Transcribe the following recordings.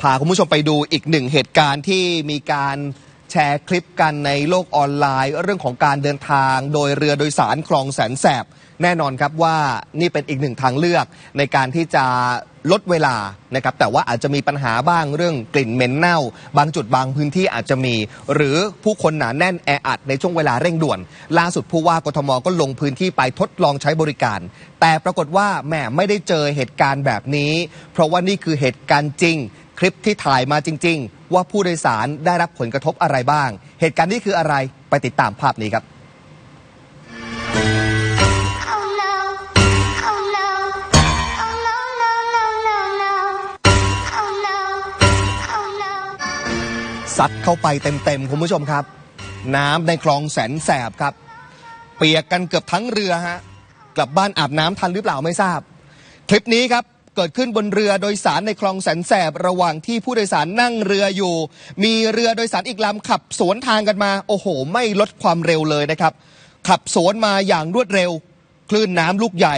พาคุณผู้ชมไปดูอีกหนึ่งเหตุการณ์ที่มีการแชร์คลิปกันในโลกออนไลน์ เรื่องของการเดินทางโดยเรือโดยสารคลองแสนแสบ แน่นอนครับว่านี่เป็นอีกหนึ่งทางเลือกในการที่จะลดเวลานะครับแต่ว่าอาจจะมีปัญหาบ้างเรื่องกลิ่นเหม็นเน่า บางจุดบางพื้นที่อาจจะมี หรือผู้คนหนาแน่นแออัดในช่วงเวลาเร่งด่วน ล่าสุดผู้ว่ากทมก็ลงพื้นที่ไปทดลองใช้บริการ แต่ปรากฏว่าแหมไม่ได้เจอเหตุการณ์แบบนี้ เพราะว่านี่คือเหตุการณ์จริง คลิปที่ถ่ายมาจริง ๆ ว่าผู้โดยสารได้รับผลกระทบอะไรบ้าง เหตุการณ์นี้คืออะไรไปติดตามภาพนี้ครับ ซัดเข้าไปเต็ม ๆ คุณผู้ชมครับ น้ำในคลองแสนแสบครับ เปียกกันเกือบทั้งเรือฮะ กลับบ้านอาบน้ำทันหรือเปล่าไม่ทราบ คลิปนี้ครับ เกิดขึ้นบนเรือโดยสารในคลองแสนแสบระหว่างที่ผู้โดยสารนั่งเรืออยู่ มีเรือโดยสารอีกลำขับสวนทางกันมา โอ้โห ไม่ลดความเร็วเลยนะครับ ขับสวนมาอย่างรวดเร็ว คลื่นน้ำลูกใหญ่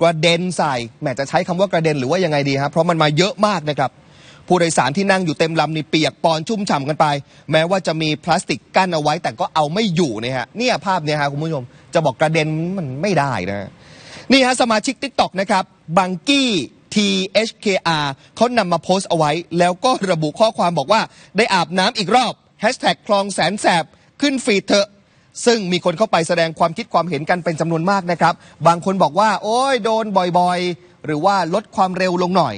กระเด็นใส่แหมจะใช้คำว่ากระเด็นหรือว่ายังไงดีครับเพราะมันมาเยอะมากนะครับผู้โดยสารที่นั่งอยู่เต็มลำนี่เปียกปอนชุ่มฉ่ำกันไป แม้ว่าจะมีพลาสติกกั้นเอาไว้ แต่ก็เอาไม่อยู่เนี่ยฮะเนี่ยภาพเนี่ยฮะคุณผู้ชมจะบอกกระเด็นมันไม่ได้นะนี่ฮะสมาชิก t ิ k t o k นะครับบังกี้ THKR เขานำมาโพสต์เอาไว้ แล้วก็ระบุข้อความบอกว่าได้อาบน้ำอีกรอบแฮชแท็กคลองแสนแสบขึ้นฟีดเถอะ ซึ่งมีคนเข้าไปแสดงความคิดความเห็นกันเป็นจำนวนมากนะครับ บางคนบอกว่า โอ้ยโดนบ่อยๆ หรือว่าลดความเร็วลงหน่อย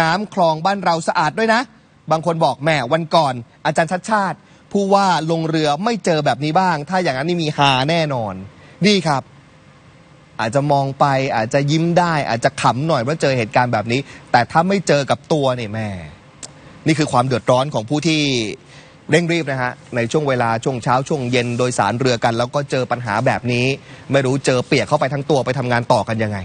น้ำคลองบ้านเราสะอาดด้วยนะ บางคนบอกแหมวันก่อน อาจารย์ชัดชาติ ผู้ว่าลงเรือไม่เจอแบบนี้บ้าง ถ้าอย่างนั้นนี่มีฮาแน่นอน นี่ครับ อาจจะมองไปอาจจะยิ้มได้ อาจจะขำหน่อยเมื่อเจอเหตุการณ์แบบนี้ แต่ถ้าไม่เจอกับตัวเนี่ยแม่ นี่คือความเดือดร้อนของผู้ที่เร่งรีบนะฮะในช่วงเวลาช่วงเช้าช่วงเย็นโดยสารเรือกัน แล้วก็เจอปัญหาแบบนี้ ไม่รู้เจอเปียกเข้าไปทั้งตัวไปทำงานต่อกันยังไง